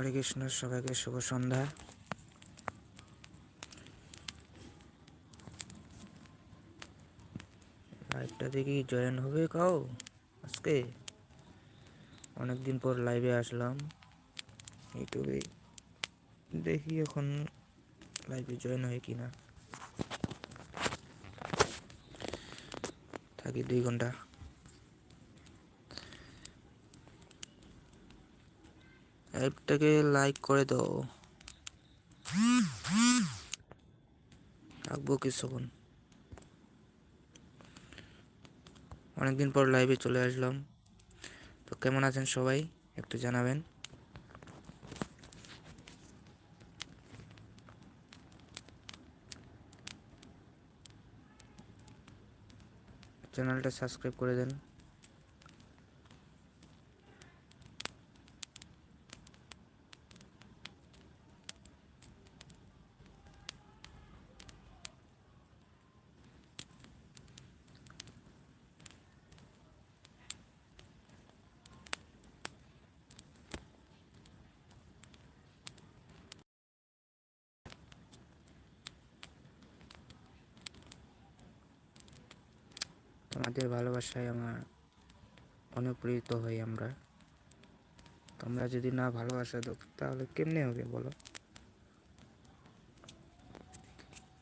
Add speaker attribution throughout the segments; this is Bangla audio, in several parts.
Speaker 1: হরে কৃষ্ণ, সবাইকে শুভ সন্ধ্যা। লাইভটা দেখি জয়েন হবে কাও? আজকে? অনেকদিন পর লাইভে আসলাম। ইউটিউবে দেখি এখন লাইভে জয়েন হয় কি না থাকি দুই ঘণ্টা। অ্যাপটাকে লাইক করে দাও। থাকব কিছুক্ষণ। অনেকদিন পর লাইভে চলে আসলাম। তো কেমন আছেন সবাই? একটু জানাবেন। চ্যানেলটা সাবস্ক্রাইব করে দেন। তোমাদের ভালোবাসায় আমার অনুপ্রেরিত হই আমরা। তোমরা যদি না ভালোবাসা দাও তাহলে কেমনে হবে বলো?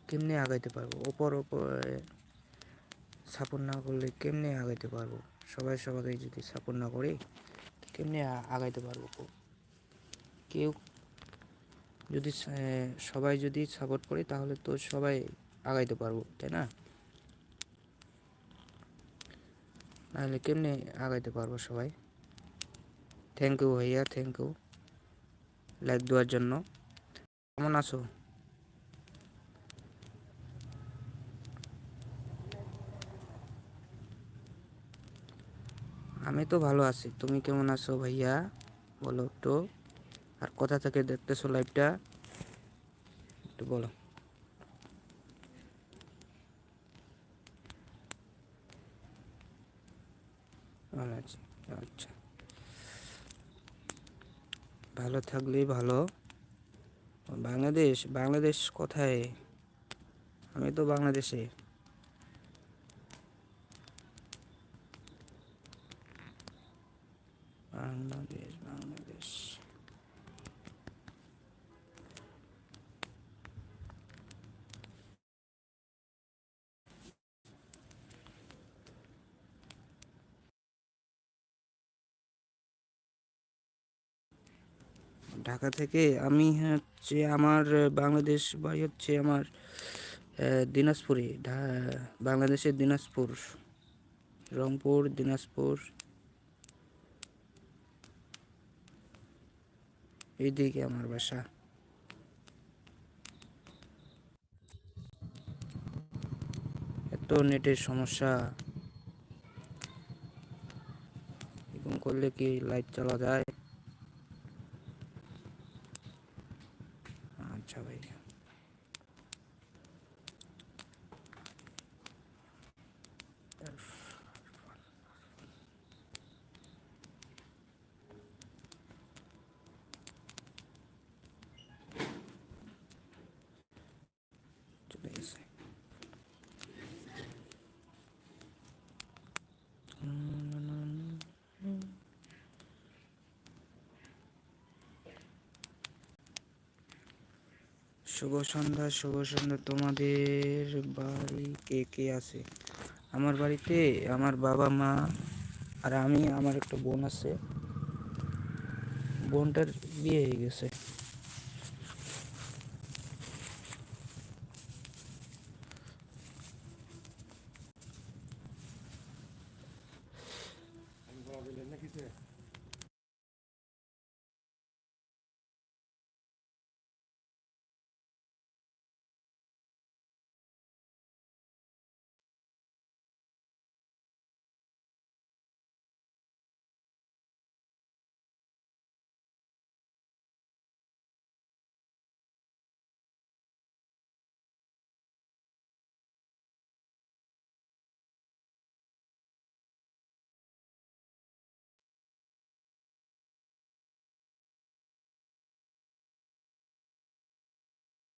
Speaker 1: কেমনে আগাইতে পারব? ওপর ওপরে সাপোর্ট না করলে কেমনে আগাইতে পারব? সবাই সবাইকে যদি সাপোর্ট না করি, কেমনে আগাইতে পারব কেউ যদি সবাই যদি সাপোর্ট করে তাহলে তো সবাই আগাইতে পারব, তাই না? নাহলে কেমনি আগাইতে পারব সবাই? থ্যাংক ইউ ভাইয়া থ্যাংক ইউ লাইক দেওয়ার জন্য। কেমন আছো? আমি তো ভালো আছি। তুমি কেমন আছো ভাইয়া? বলো একটু। আর কোথা থেকে দেখতেছো লাইভটা একটু বলো। ভালো আছি আচ্ছা। ভালো থাকলেই ভালো। বাংলাদেশ বাংলাদেশ কোথায়? আমি তো বাংলাদেশে। বাংলাদেশ ঢাকা থেকে আমি হচ্ছে আমার, বাংলাদেশ বাড়ি হচ্ছে আমার দিনাজপুরে বাংলাদেশের দিনাজপুর, রংপুর, দিনাজপুর, এইদিকে আমার বাসা। এত নেটের সমস্যা। এরকম করলে কি লাইট চালা যায়? আচ্ছা ভাই শুভ সন্ধ্যা শুভ সন্ধ্যা। তোমাদের বাড়ি কে কে আছে? আমার বাড়িতে আমার বাবা, মা আর আমি, আমার একটা বোন আছে। বোনটার বিয়ে হয়ে গেছে।